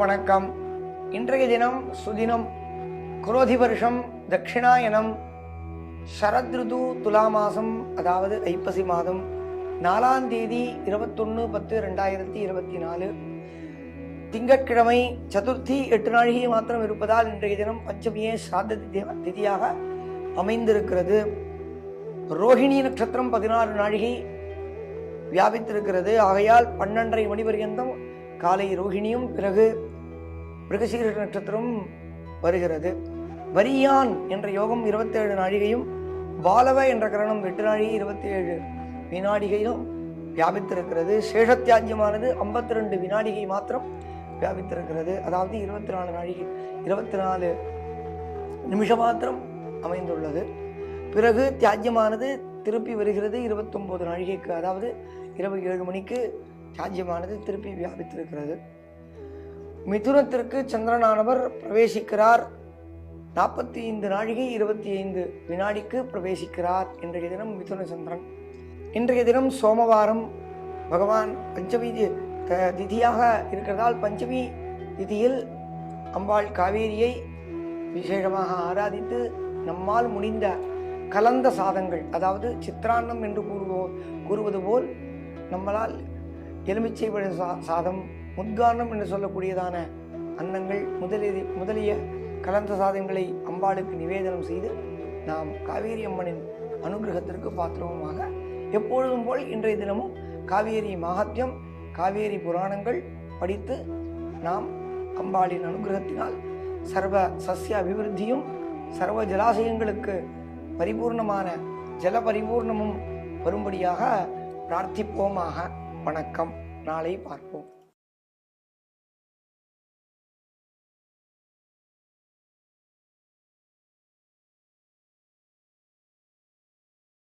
வணக்கம். இன்றைய தினம் சுதினம் குரோதி வருஷம் தட்சிணாயனம் சரத்ருது துலா மாதம் அதாவது ஐப்பசி மாதம் நாலாம் தேதி இருபத்தொன்று பத்து ரெண்டாயிரத்தி இருபத்தி நாலு. திங்கட்கிழமை சதுர்த்தி எட்டு நாழிகை மாத்திரம் இருப்பதால் இன்றைய தினம் பஞ்சமியே சாத திதியாக அமைந்திருக்கிறது. ரோஹிணி நட்சத்திரம் பதினாறு நாழிகை வியாபித்திருக்கிறது. ஆகையால் பன்னெண்டரை மணி பர்யந்தம் காலை ரோஹிணியும் பிறகு மிருகசீர நட்சத்திரம் வருகிறது. வரியான் என்ற யோகம் இருபத்தேழு நாழிகையும் பாலவ என்ற கரணம் எட்டு நாழிகை இருபத்தி ஏழு வினாடிகையும் வியாபித்திருக்கிறது. சேஷத்தியாஜ்யமானது ஐம்பத்தி ரெண்டு வினாடிகை மாத்திரம் வியாபித்திருக்கிறது. அதாவது இருபத்தி நாலு நாழிகை இருபத்தி நாலு நிமிஷம் மாத்திரம் அமைந்துள்ளது. பிறகு தியாஜ்யமானது திருப்பி வருகிறது இருபத்தொம்போது நாழிகைக்கு. அதாவது இரவு ஏழு மணிக்கு தியாஜ்யமானது திருப்பி வியாபித்திருக்கிறது. மிதுனத்திற்கு சந்திரனானவர் பிரவேசிக்கிறார். நாற்பத்தி ஐந்து நாழிகை இருபத்தி ஐந்து வினாடிக்கு பிரவேசிக்கிறார். இன்றைய தினம் மிதுன சந்திரன். இன்றைய தினம் சோமவாரம். பகவான் பஞ்சமி தி- த- திதியாக இருக்கிறதால் பஞ்சமி திதியில் அம்பாள் காவேரியை விசேஷமாக ஆராதித்து நம்மால் முடிந்த கலந்த சாதங்கள் அதாவது சித்திரான்னம் என்று கூறுவோ கூறுவது போல் நம்மளால் எலுமிச்சை பழ சா சாதம் முன்காரணம் என்று சொல்லக்கூடியதான அன்னங்கள் முதலிய முதலிய கலந்த சாதங்களை அம்பாளுக்கு நிவேதனம் செய்து நாம் காவேரி அம்மனின் அனுகிரகத்திற்கு பாத்திரமாக எப்பொழுதும் போல் இன்றைய தினமும் காவேரி மகாத்யம் காவேரி புராணங்கள் படித்து நாம் அம்பாளின் அனுகிரகத்தினால் சர்வ சஸ்ய அபிவிருத்தியும் சர்வ ஜலாசயங்களுக்கு பரிபூர்ணமான ஜல பரிபூர்ணமும் வரும்படியாக பிரார்த்திப்போமாக. வணக்கம். நாளை பார்ப்போம்.